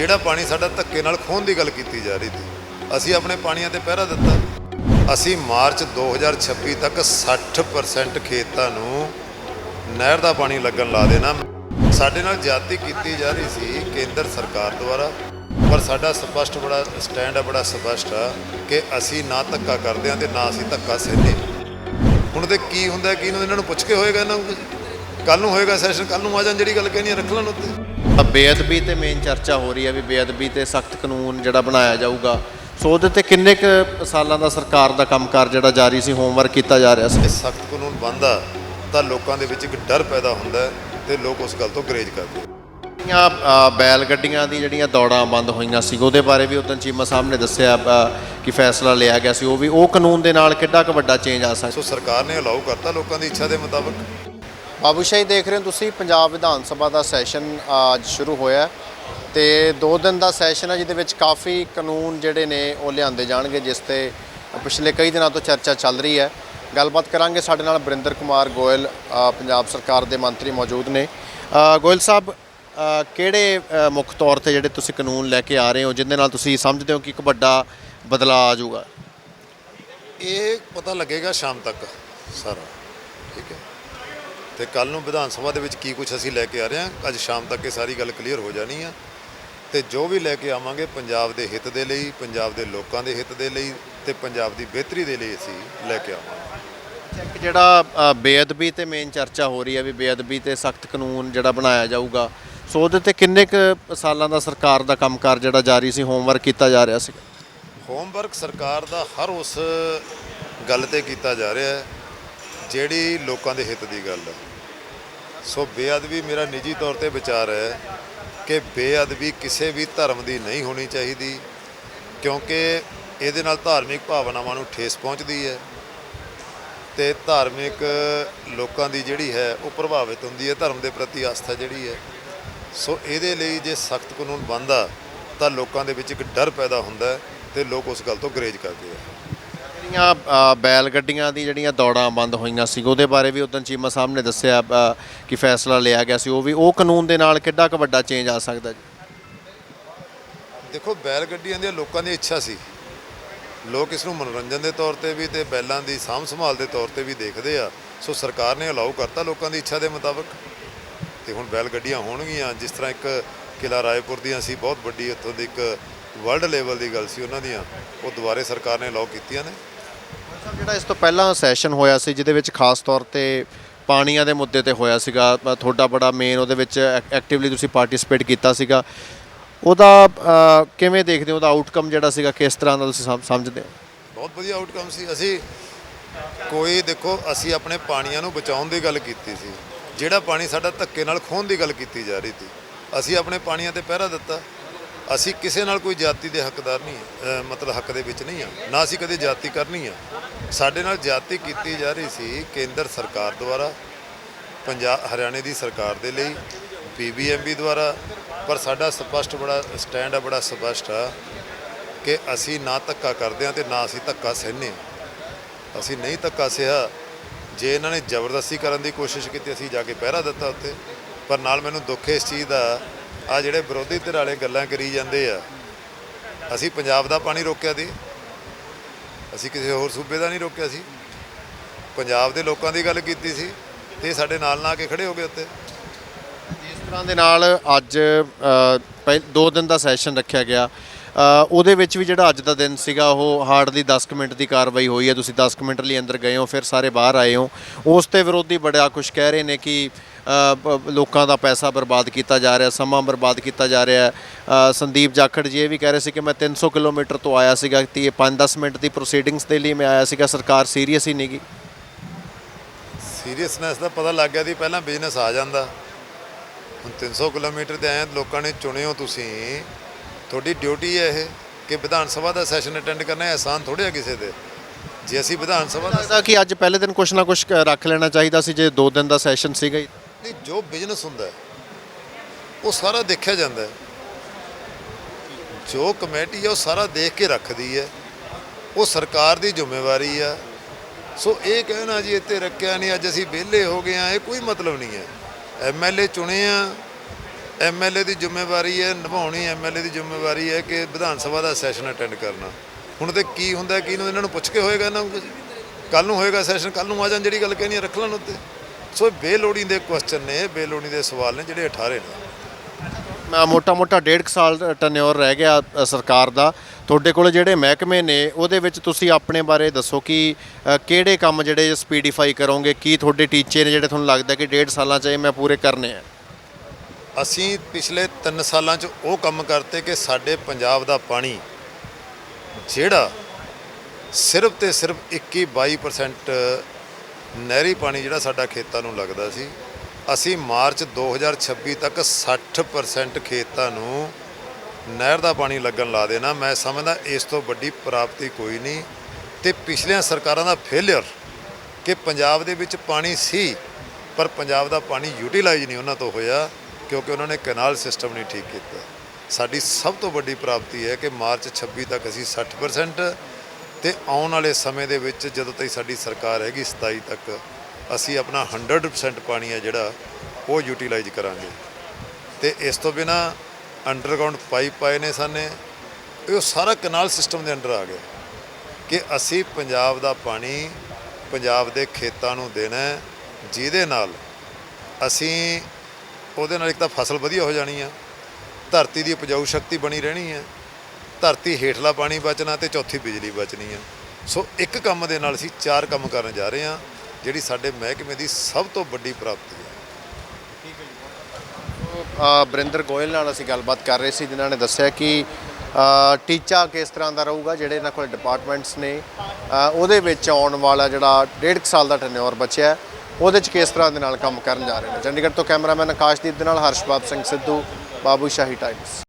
ਜਿਹੜਾ ਪਾਣੀ ਸਾਡਾ ਧੱਕੇ ਨਾਲ ਖੋਹਣ ਦੀ ਗੱਲ ਕੀਤੀ ਜਾ ਰਹੀ ਸੀ, ਅਸੀਂ ਆਪਣੇ ਪਾਣੀਆਂ ਤੇ ਪਹਿਰਾ ਦਿੱਤਾ। ਅਸੀਂ ਮਾਰਚ 2026 ਤੱਕ 60% ਖੇਤਾਂ ਨੂੰ ਨਹਿਰ ਦਾ ਪਾਣੀ ਲੱਗਣ ਲਾ ਦੇਣਾ। ਸਾਡੇ ਨਾਲ ਜਾਤੀ ਕੀਤੀ ਜਾ ਰਹੀ ਸੀ ਕੇਂਦਰ ਸਰਕਾਰ ਦੁਆਰਾ, ਪਰ ਸਾਡਾ ਸਪਸ਼ਟ ਬੜਾ, ਸਟੈਂਡ ਆ ਬੜਾ ਸਪਸ਼ਟ ਆ ਕਿ ਅਸੀਂ ਨਾ ਧੱਕਾ ਕਰਦੇ ਹਾਂ ਤੇ ਨਾ ਅਸੀਂ ਧੱਕਾ ਸਹਿੰਦੇ। ਹੁਣ ਤੇ ਕੀ ਹੁੰਦਾ, ਕੀ ਇਹਨਾਂ ਨੂੰ ਪੁੱਛ ਕੇ ਹੋਏਗਾ ਇਹਨਾਂ ਨੂੰ ਕੱਲ ਨੂੰ ਹੋਏਗਾ ਸੈਸ਼ਨ ਕੱਲ ਨੂੰ ਆ ਜਾਣ ਜਿਹੜੀ ਗੱਲ ਕਹਿਣੀ ਹੈ ਰੱਖ ਲੈਣ ਉੱਤੇ। ਤਾਂ ਬੇਅਦਬੀ ਤੇ ਮੇਨ ਚਰਚਾ ਹੋ ਰਹੀ ਹੈ ਵੀ ਬੇਅਦਬੀ ਤੇ ਸਖਤ ਕਾਨੂੰਨ ਜਿਹੜਾ ਬਣਾਇਆ ਜਾਊਗਾ। ਸੋ ਉਹਦੇ ਤੇ ਕਿੰਨੇ ਕੁ ਸਾਲਾਂ ਦਾ ਸਰਕਾਰ ਦਾ ਕੰਮਕਾਰ ਜਿਹੜਾ ਜਾਰੀ ਸੀ ਹੋਮਵਰਕ ਕੀਤਾ ਜਾ ਰਿਹਾ ਸੀ? ਸਖਤ ਕਾਨੂੰਨ ਬਣਦਾ ਤਾਂ ਲੋਕਾਂ ਦੇ ਵਿੱਚ ਇੱਕ ਡਰ ਪੈਦਾ ਹੁੰਦਾ ਤੇ ਲੋਕ ਉਸ ਗੱਲ ਤੋਂ ਗਰੇਜ ਕਰਦੇ ਜਿਹੜੀਆਂ ਬੈਲ ਗੱਡੀਆਂ ਦੀ ਜਿਹੜੀਆਂ ਦੌੜਾਂ ਬੰਦ ਹੋਈਆਂ ਸੀ ਉਹਦੇ ਬਾਰੇ ਵੀ ਉਦੋਂ ਚੀਮਾ ਸਾਹਿਬ ਨੇ ਦੱਸਿਆ ਕਿ ਫੈਸਲਾ ਲਿਆ ਗਿਆ ਸੀ। ਉਹ ਵੀ ਉਹ ਕਾਨੂੰਨ ਦੇ ਨਾਲ ਕਿੱਡਾ ਕੁ ਵੱਡਾ ਚੇਂਜ ਆ ਸਕਦਾ? ਸੋ ਸਰਕਾਰ ਨੇ ਅਲਾਉ ਕਰਤਾ ਲੋਕਾਂ ਦੀ ਇੱਛਾ ਦੇ ਮੁਤਾਬਕ। ਬਾਬੂਸ਼ਾਹੀ ਦੇਖ ਰਹੇ ਹੋ ਤੁਸੀਂ, ਪੰਜਾਬ ਵਿਧਾਨ ਸਭਾ ਦਾ ਸੈਸ਼ਨ ਅੱਜ ਸ਼ੁਰੂ ਹੋਇਆ ਹੈ ਤੇ 2 ਦਿਨ ਦਾ ਸੈਸ਼ਨ ਹੈ, ਜਿਹਦੇ ਵਿੱਚ ਕਾਫੀ ਕਾਨੂੰਨ ਜਿਹੜੇ ਨੇ ਉਹ ਲਿਆਂਦੇ ਜਾਣਗੇ, ਜਿਸ ਤੇ ਪਿਛਲੇ ਕਈ ਦਿਨਾਂ ਤੋਂ ਚਰਚਾ ਚੱਲ ਰਹੀ ਹੈ। ਗੱਲਬਾਤ ਕਰਾਂਗੇ ਸਾਡੇ ਨਾਲ ਬਰਿੰਦਰ ਕੁਮਾਰ ਗੋਇਲ ਪੰਜਾਬ ਸਰਕਾਰ ਦੇ ਮੰਤਰੀ ਮੌਜੂਦ ਨੇ। ਗੋਇਲ ਸਾਹਿਬ ਕਿਹੜੇ ਮੁੱਖ ਤੌਰ ਤੇ ਜਿਹੜੇ ਤੁਸੀਂ ਕਾਨੂੰਨ ਲੈ ਕੇ ਆ ਰਹੇ ਹੋ ਜਿਨ੍ਹਾਂ ਨਾਲ ਤੁਸੀਂ ਸਮਝਦੇ ਹੋ ਕਿ ਇੱਕ ਵੱਡਾ ਬਦਲਾਅ ਆ ਜਾਊਗਾ? ਇਹ ਪਤਾ ਲੱਗੇਗਾ ਸ਼ਾਮ ਤੱਕ, ਸਾਰਾ। ਠੀਕ ਹੈ। ਤੇ ਕੱਲ ਨੂੰ ਵਿਧਾਨ ਸਭਾ ਦੇ ਵਿੱਚ ਕੀ ਕੁਝ ਅਸੀਂ ਲੈ ਕੇ ਆ ਰਹੇ ਹਾਂ? ਅੱਜ ਸ਼ਾਮ ਤੱਕ ਇਹ ਸਾਰੀ ਗੱਲ ਕਲੀਅਰ ਹੋ ਜਾਣੀ ਆ। ਤੇ ਜੋ ਵੀ ਲੈ ਕੇ ਆਵਾਂਗੇ ਪੰਜਾਬ ਦੇ ਹਿੱਤ ਦੇ ਲਈ ਪੰਜਾਬ ਦੇ ਲੋਕਾਂ ਦੇ ਹਿੱਤ ਦੇ ਲਈ ਤੇ ਪੰਜਾਬ ਦੀ ਬਿਹਤਰੀ ਦੇ ਲਈ ਅਸੀਂ ਲੈ ਕੇ ਆਵਾਂਗੇ। ਇੱਕ ਜਿਹੜਾ ਬੇਅਦਬੀ ਤੇ ਮੇਨ ਚਰਚਾ ਹੋ ਰਹੀ ਹੈ ਵੀ ਬੇਅਦਬੀ ਤੇ ਸਖਤ ਕਾਨੂੰਨ ਜਿਹੜਾ ਬਣਾਇਆ ਜਾਊਗਾ ਸੋ ਉਹਦੇ ਤੇ ਕਿੰਨੇ ਕੁ ਸਾਲਾਂ ਦਾ ਸਰਕਾਰ ਦਾ ਕੰਮਕਾਰ ਜਿਹੜਾ ਜਾਰੀ ਸੀ ਹੋਮਵਰਕ ਕੀਤਾ ਜਾ ਰਿਹਾ ਸੀ ਹੋਮਵਰਕ ਸਰਕਾਰ ਦਾ ਹਰ ਉਸ ਗੱਲ ਤੇ ਕੀਤਾ ਜਾ ਰਿਹਾ ਹੈ ਜਿਹੜੀ ਲੋਕਾਂ ਦੇ ਹਿੱਤ ਦੀ ਗੱਲ ਹੈ। ਸੋ ਬੇਅਦਬੀ ਮੇਰਾ ਨਿੱਜੀ ਤੌਰ ਤੇ ਵਿਚਾਰ ਹੈ ਕਿ ਬੇਅਦਬੀ ਕਿਸੇ ਵੀ ਧਰਮ ਦੀ ਨਹੀਂ ਹੋਣੀ ਚਾਹੀਦੀ, ਕਿਉਂਕਿ ਇਹਦੇ ਨਾਲ ਧਾਰਮਿਕ ਭਾਵਨਾਵਾਂ ਨੂੰ ਠੇਸ ਪਹੁੰਚਦੀ ਹੈ ਤੇ ਧਾਰਮਿਕ ਲੋਕਾਂ ਦੀ ਜਿਹੜੀ ਹੈ ਉਹ ਪ੍ਰਭਾਵਿਤ ਹੁੰਦੀ ਹੈ, ਧਰਮ ਦੇ ਪ੍ਰਤੀ ਆਸਥਾ ਜਿਹੜੀ ਹੈ। ਸੋ ਇਹਦੇ ਲਈ ਜੇ ਸਖਤ ਕਾਨੂੰਨ ਬਣਦਾ ਤਾਂ ਲੋਕਾਂ ਦੇ ਵਿੱਚ ਇੱਕ ਡਰ ਪੈਦਾ ਹੁੰਦਾ ਹੈ ਤੇ ਲੋਕ ਉਸ ਗੱਲ ਤੋਂ ਗਰੇਜ ਕਰਦੇ ਆ। ਜਿਹੜੀਆਂ ਅ, ਬੈਲ ਗੱਡੀਆਂ ਦੀ ਜਿਹੜੀਆਂ ਦੌੜਾਂ ਬੰਦ ਹੋਈਆਂ ਸੀ ਉਹਦੇ ਬਾਰੇ ਵੀ ਉਦੋਂ ਚੀਮਾ ਸਾਹਿਬ ਨੇ ਦੱਸਿਆ ਅ, ਕਿ ਫੈਸਲਾ ਲਿਆ ਗਿਆ ਸੀ ਉਹ ਵੀ ਉਹ ਕਾਨੂੰਨ ਦੇ ਨਾਲ ਕਿੱਡਾ ਕੁ ਵੱਡਾ ਚੇਂਜ ਆ ਸਕਦਾ ਜੀ? ਦੇਖੋ ਬੈਲ ਗੱਡੀਆਂ ਦੀਆਂ ਲੋਕਾਂ ਦੀ ਇੱਛਾ ਸੀ। ਲੋਕ ਇਸ ਨੂੰ ਮਨੋਰੰਜਨ ਦੇ ਤੌਰ ਤੇ ਵੀ ਤੇ ਬੈਲਾਂ ਦੀ ਸਾਂਭ ਸੰਭਾਲ ਦੇ ਤੌਰ ਤੇ ਵੀ ਦੇਖਦੇ ਆ। ਸੋ ਸਰਕਾਰ ਨੇ ਅਲਾਉ ਕਰਤਾ ਲੋਕਾਂ ਦੀ ਇੱਛਾ ਦੇ ਮੁਤਾਬਕ। ਤੇ ਹੁਣ ਬੈਲ ਗੱਡੀਆਂ ਹੋਣਗੀਆਂ ਜਿਸ ਤਰ੍ਹਾਂ ਇੱਕ ਕਿਲਾ ਰਾਏਪੁਰ ਦੀਆਂ ਸੀ ਬਹੁਤ ਵੱਡੀ ਉੱਥੋਂ ਦੀ ਇੱਕ ਵਰਲਡ ਲੈਵਲ ਦੀ ਗੱਲ ਸੀ ਉਹਨਾਂ ਦੀਆਂ ਉਹ ਦੁਬਾਰੇ ਸਰਕਾਰ ਨੇ ਅਲਾਉ ਕੀਤੀਆਂ ਨੇ। ਸਾਹਿਬ ਜਿਹੜਾ ਇਸ ਤੋਂ ਪਹਿਲਾਂ ਸੈਸ਼ਨ ਹੋਇਆ ਸੀ, ਜਿਹਦੇ ਵਿੱਚ ਖਾਸ ਤੌਰ ਤੇ ਪਾਣੀਆਂ ਦੇ ਮੁੱਦੇ ਤੇ ਹੋਇਆ ਸੀਗਾ ਤੁਹਾਡਾ ਬੜਾ ਮੇਨ ਉਹਦੇ ਵਿੱਚ ਐਕਟਿਵਲੀ ਤੁਸੀਂ ਪਾਰਟਿਸਿਪੇਟ ਕੀਤਾ ਸੀਗਾ। ਉਹਦਾ ਕਿਵੇਂ ਦੇਖਦੇ ਹੋ? ਉਹਦਾ ਆਊਟਕਮ ਜਿਹੜਾ ਸੀਗਾ, ਕਿਸ ਤਰ੍ਹਾਂ ਦਾ ਤੁਸੀਂ ਸਮ- ਸਮਝਦੇ ਹੋ? ਬਹੁਤ ਵਧੀਆ ਆਊਟਕਮ ਸੀ। ਅਸੀਂ ਕੋਈ ਦੇਖੋ, ਅਸੀਂ ਆਪਣੇ ਪਾਣੀਆਂ ਨੂੰ ਬਚਾਉਣ ਦੀ ਗੱਲ ਕੀਤੀ ਸੀ। ਜਿਹੜਾ ਪਾਣੀ ਸਾਡਾ ਧੱਕੇ ਨਾਲ ਖੋਹਣ ਦੀ ਗੱਲ ਕੀਤੀ ਜਾ ਰਹੀ ਸੀ। ਅਸੀਂ ਆਪਣੇ ਪਾਣੀਆਂ ਤੇ ਪਹਿਰਾ ਦਿੱਤਾ। ਅਸੀਂ ਕਿਸੇ ਨਾਲ ਕੋਈ ਜਾਤੀ ਦੇ ਹੱਕਦਾਰ ਨਹੀਂ ਮਤਲਬ ਹੱਕ ਦੇ ਵਿੱਚ ਨਹੀਂ ਆ। ਨਾ ਅਸੀਂ ਕਦੇ ਜਾਤੀ ਕਰਨੀ ਆ। ਸਾਡੇ ਨਾਲ ਜਾਤੀ ਕੀਤੀ ਜਾ ਰਹੀ ਸੀ ਕੇਂਦਰ ਸਰਕਾਰ ਦੁਆਰਾ ਪੰਜਾਬ ਹਰਿਆਣੇ ਦੀ ਸਰਕਾਰ ਦੇ ਲਈ ਬੀਬੀਐਮਬੀ ਦੁਆਰਾ। ਪਰ ਸਾਡਾ ਸਪਸ਼ਟ ਬੜਾ, ਸਟੈਂਡ ਆ, ਬੜਾ ਸਪਸ਼ਟ ਆ ਕਿ ਅਸੀਂ ਨਾ ਧੱਕਾ ਕਰਦੇ ਹਾਂ ਤੇ ਨਾ ਅਸੀਂ ਧੱਕਾ ਸਹਿੰਦੇ ਹਾਂ। ਅਸੀਂ ਨਹੀਂ ਧੱਕਾ ਸਹਿਆ। ਜੇ ਇਹਨਾਂ ਨੇ ਜ਼ਬਰਦਸਤੀ ਕਰਨ ਦੀ ਕੋਸ਼ਿਸ਼ ਕੀਤੀ, ਅਸੀਂ ਜਾ ਕੇ ਪਹਿਰਾ ਦਿੱਤਾ ਉੱਤੇ ਪਰ ਨਾਲ ਮੈਨੂੰ ਦੁੱਖ ਇਸ ਚੀਜ਼ ਦਾ ਆ ਜਿਹੜੇ ਵਿਰੋਧੀ ਧਿਰ ਵਾਲੇ ਗੱਲਾਂ ਕਰੀ ਜਾਂਦੇ ਆ, ਅਸੀਂ ਪੰਜਾਬ ਦਾ ਪਾਣੀ ਰੋਕਿਆ ਸੀ, ਅਸੀਂ ਕਿਸੇ ਹੋਰ ਸੂਬੇ ਦਾ ਨਹੀਂ ਰੋਕਿਆ ਸੀ, ਪੰਜਾਬ ਦੇ ਲੋਕਾਂ ਦੀ ਗੱਲ ਕੀਤੀ ਸੀ ਤੇ ਸਾਡੇ ਨਾਲ ਨਾ ਆ ਕੇ ਖੜੇ ਹੋ ਗਏ ਉੱਤੇ। ਜਿਸ ਤਰ੍ਹਾਂ ਦੇ ਨਾਲ ਅੱਜ ਪਹਿ- ਦੋ ਦਿਨ ਦਾ ਸੈਸ਼ਨ ਰੱਖਿਆ ਗਿਆ। ਉਹਦੇ ਵਿੱਚ ਵੀ ਜਿਹੜਾ ਅੱਜ ਦਾ ਦਿਨ ਸੀਗਾ, ਉਹ ਹਾਰਡਲੀ 10 ਕੁ ਮਿੰਟ ਦੀ ਕਾਰਵਾਈ ਹੋਈ ਹੈ। ਤੁਸੀਂ 10 ਕੁ ਮਿੰਟ ਲਈ ਅੰਦਰ ਗਏ ਹੋ, ਫਿਰ ਸਾਰੇ ਬਾਹਰ ਆਏ ਹੋ। ਉਸ ਤੇ ਵਿਰੋਧੀ ਬੜਾ ਕੁਝ ਕਹਿ ਰਹੇ ਨੇ ਕਿ ਲੋਕਾਂ ਦਾ ਪੈਸਾ ਬਰਬਾਦ ਕੀਤਾ ਜਾ ਰਿਹਾ ਸਮਾਂ ਬਰਬਾਦ ਕੀਤਾ ਜਾ ਰਿਹਾ ਸੰਦੀਪ ਜਾਖੜ ਜੀ ਇਹ ਵੀ ਕਹਿ ਰਹੇ ਸੀ ਕਿ ਮੈਂ 300 ਕਿਲੋਮੀਟਰ ਤੋਂ ਆਇਆ ਸੀਗਾ ਤੇ ਇਹ 5-10 ਮਿੰਟ ਦੀ ਪ੍ਰੋਸੀਡਿੰਗਸ ਦੇ ਲਈ ਮੈਂ ਆਇਆ ਸੀਗਾ ਸਰਕਾਰ ਸੀਰੀਅਸ ਹੀ ਨਹੀਂਗੀ ਸੀਰੀਅਸਨੈਸ ਦਾ ਪਤਾ ਲੱਗ ਗਿਆ ਸੀ ਪਹਿਲਾਂ ਬਿਜ਼ਨਸ ਆ ਜਾਂਦਾ। ਹੁਣ 300 ਕਿਲੋਮੀਟਰ ਤੇ ਆਏ ਲੋਕਾਂ ਨੇ ਚੁਣੇ ਹੋ ਤੁਸੀਂ। ਤੁਹਾਡੀ ਡਿਊਟੀ ਹੈ ਇਹ ਕਿ ਵਿਧਾਨ ਸਭਾ ਦਾ ਸੈਸ਼ਨ ਅਟੈਂਡ ਕਰਨਾ ਆਸਾਨ ਥੋੜ੍ਹਾ ਹੈ ਕਿਸੇ ਦੇ। ਜੇ ਅਸੀਂ ਵਿਧਾਨ ਸਭਾ ਦਾ ਲੱਗਦਾ ਕਿ ਅੱਜ ਪਹਿਲੇ ਦਿਨ ਕੁਝ ਨਾ ਕੁਝ ਰੱਖ ਲੈਣਾ ਚਾਹੀਦਾ ਸੀ ਜੇ 2 ਦਿਨ ਦਾ ਸੈਸ਼ਨ ਸੀਗਾ ਨਹੀਂ ਜੋ ਬਿਜ਼ਨਸ ਹੁੰਦਾ ਹੈ, ਉਹ ਸਾਰਾ ਦੇਖਿਆ ਜਾਂਦਾ ਹੈ। ਜੋ ਕਮੇਟੀ ਹੈ ਉਹ ਸਾਰਾ ਦੇਖ ਕੇ ਰੱਖਦੀ ਹੈ। ਉਹ ਸਰਕਾਰ ਦੀ ਜ਼ਿੰਮੇਵਾਰੀ ਆ। ਸੋ ਇਹ ਕਹਿਣਾ ਜੀ ਇੱਥੇ ਰੱਖਿਆ ਨਹੀਂ ਅੱਜ ਅਸੀਂ ਵਿਹਲੇ ਹੋ ਗਏ ਆ ਇਹ ਕੋਈ ਮਤਲਬ ਨਹੀਂ ਹੈ। ਐਮਐਲਏ ਚੁਣੇ ਆ। ਐਮਐਲਏ ਦੀ ਜ਼ਿੰਮੇਵਾਰੀ ਹੈ ਨਿਭਾਉਣੀ ਐਮਐਲਏ ਦੀ ਜ਼ਿੰਮੇਵਾਰੀ ਹੈ ਕਿ ਵਿਧਾਨ ਸਭਾ ਦਾ ਸੈਸ਼ਨ ਅਟੈਂਡ ਕਰਨਾ। ਹੁਣ ਤੇ ਕੀ ਹੁੰਦਾ ਕੀ ਨੂੰ ਇਹਨਾਂ ਨੂੰ ਪੁੱਛ ਕੇ ਹੋਏਗਾ ਇਹਨਾਂ ਨੂੰ ਕੱਲ ਨੂੰ ਹੋਏਗਾ ਸੈਸ਼ਨ ਕੱਲ ਨੂੰ ਆ ਜਾਣ ਜਿਹੜੀ ਗੱਲ ਕਹਿਣੀ ਹੈ ਰੱਖ ਲੈਣ ਉੱਤੇ। ਸੋ ਇਹ ਬੇਲੋੜੀਂਦੇ ਕੁਐਸਚਨ ਨੇ ਬੇਲੋੜੀਂਦੇ ਸਵਾਲ ਨੇ ਜਿਹੜੇ ਅਠਾਰੇ ਨੇ। ਮੈਂ ਮੋਟਾ ਮੋਟਾ ਡੇਢ ਕੁ ਸਾਲ ਟਨਿਓਰ ਰਹਿ ਗਿਆ ਅ, ਸਰਕਾਰ ਦਾ। ਤੁਹਾਡੇ ਕੋਲ ਜਿਹੜੇ ਮਹਿਕਮੇ ਨੇ ਉਹਦੇ ਵਿੱਚ ਤੁਸੀਂ ਆਪਣੇ ਬਾਰੇ ਦੱਸੋ ਕਿ ਅ, ਕਿਹੜੇ ਕੰਮ ਜਿਹੜੇ ਸਪੀਡੀਫਾਈ ਕਰੋਗੇ ਕੀ ਤੁਹਾਡੇ ਟੀਚੇ ਨੇ ਜਿਹੜੇ ਤੁਹਾਨੂੰ ਲੱਗਦਾ ਕਿ ਡੇਢ ਸਾਲਾਂ 'ਚ ਇਹ ਮੈਂ ਪੂਰੇ ਕਰਨੇ ਆ? ਅਸੀਂ ਪਿਛਲੇ 3 ਸਾਲਾਂ 'ਚ ਉਹ ਕੰਮ ਕਰਤੇ ਕਿ ਸਾਡੇ ਪੰਜਾਬ ਦਾ ਪਾਣੀ ਜਿਹੜਾ ਸਿਰਫ ਤੇ ਸਿਰਫ 21 22% ਨਹਿਰੀ ਪਾਣੀ ਜਿਹੜਾ ਸਾਡਾ ਖੇਤਾਂ ਨੂੰ ਲੱਗਦਾ ਸੀ, ਅਸੀਂ ਮਾਰਚ 2026 ਤੱਕ 60% ਖੇਤਾਂ ਨੂੰ ਨਹਿਰ ਦਾ ਪਾਣੀ ਲੱਗਣ ਲਾ ਦੇਣਾ। ਮੈਂ ਸਮਝਦਾ ਇਸ ਤੋਂ ਵੱਡੀ ਪ੍ਰਾਪਤੀ ਕੋਈ ਨਹੀਂ। ਤੇ ਪਿਛਲੀਆਂ ਸਰਕਾਰਾਂ ਦਾ ਫੇਲਿਅਰ ਕਿ ਪੰਜਾਬ ਦੇ ਵਿੱਚ ਪਾਣੀ ਸੀ, ਪਰ ਪੰਜਾਬ ਦਾ ਪਾਣੀ ਯੂਟਿਲਾਈਜ਼ ਨਹੀਂ ਉਹਨਾਂ ਤੋਂ ਹੋਇਆ, ਕਿਉਂਕਿ ਉਹਨਾਂ ਨੇ ਕੈਨਾਲ ਸਿਸਟਮ ਨਹੀਂ ਠੀਕ ਕੀਤਾ। ਸਾਡੀ ਸਭ ਤੋਂ ਵੱਡੀ ਪ੍ਰਾਪਤੀ ਹੈ ਕਿ ਮਾਰਚ 26 ਤੱਕ ਅਸੀਂ 60% ਤੇ ਆਉਣ ਵਾਲੇ ਸਮੇਂ ਦੇ ਵਿੱਚ ਜਦੋਂ ਤੱਕ ਸਾਡੀ ਸਰਕਾਰ ਹੈਗੀ 27 ਤੱਕ, ਅਸੀਂ ਆਪਣਾ 100% ਪਾਣੀ ਹੈ ਜਿਹੜਾ ਉਹ ਯੂਟਿਲਾਈਜ਼ ਕਰਾਂਗੇ। ਤੇ ਇਸ ਤੋਂ ਬਿਨਾ ਅੰਡਰਗਰਾਉਂਡ ਪਾਈਪ ਪਾਏ ਨੇ ਸਾਨੇ, ਇਹ ਸਾਰਾ ਕਨਾਲ ਸਿਸਟਮ ਦੇ ਅੰਡਰ ਆ ਗਿਆ ਕਿ ਅਸੀਂ ਪੰਜਾਬ ਦਾ ਪਾਣੀ ਪੰਜਾਬ ਦੇ ਖੇਤਾਂ ਨੂੰ ਦੇਣਾ ਜਿਹਦੇ ਨਾਲ ਅਸੀਂ ਉਹਦੇ ਨਾਲ ਇੱਕ ਤਾਂ ਫਸਲ ਵਧੀਆ ਹੋ ਜਾਣੀ ਆ ਧਰਤੀ ਦੀ ਉਪਜਾਊ ਸ਼ਕਤੀ ਬਣੀ ਰਹਿਣੀ ਹੈ। ਧਰਤੀ ਹੇਠਲਾ ਪਾਣੀ ਬਚਣਾ ਤੇ ਚੌਥੀ ਬਿਜਲੀ ਬਚਣੀ ਹੈ ਸੋ ਇੱਕ ਕੰਮ ਦੇ ਨਾਲ ਅਸੀਂ ਚਾਰ ਕੰਮ ਕਰਨ ਜਾ ਰਹੇ ਹਾਂ ਜਿਹੜੀ ਸਾਡੇ ਮਹਿਕਮੇ ਦੀ ਸਭ ਤੋਂ ਵੱਡੀ ਪ੍ਰਾਪਤੀ ਹੈ ਅ, ਬਰਿੰਦਰ ਗੋਇਲ ਨਾਲ ਅਸੀਂ ਗੱਲਬਾਤ ਕਰ ਰਹੇ ਸੀ ਜਿਨ੍ਹਾਂ ਨੇ ਦੱਸਿਆ ਕਿ ਟੀਚਾ ਕਿਸ ਤਰ੍ਹਾਂ ਦਾ ਰਹੂਗਾ ਜਿਹੜੇ ਇਹਨਾਂ ਕੋਲ ਡਿਪਾਰਟਮੈਂਟਸ ਨੇ। ਉਹਦੇ ਵਿੱਚ ਆਉਣ ਵਾਲਾ ਜਿਹੜਾ ਡੇਢ ਕੁ ਸਾਲ ਦਾ ਟੈਨਿਓਰ ਬਚਿਆ ਉਹਦੇ 'ਚ ਕਿਸ ਤਰ੍ਹਾਂ ਦੇ ਨਾਲ ਕੰਮ ਕਰਨ ਜਾ ਰਹੇ ਨੇ? ਚੰਡੀਗੜ੍ਹ ਤੋਂ ਕੈਮਰਾਮੈਨ ਆਕਾਸ਼ਦੀਪ ਦੇ ਨਾਲ ਹਰਸ਼ਪਾਪ ਸਿੰਘ ਸਿੱਧੂ ਬਾਬੂ ਸ਼ਾਹੀ ਟਾਈਮਸ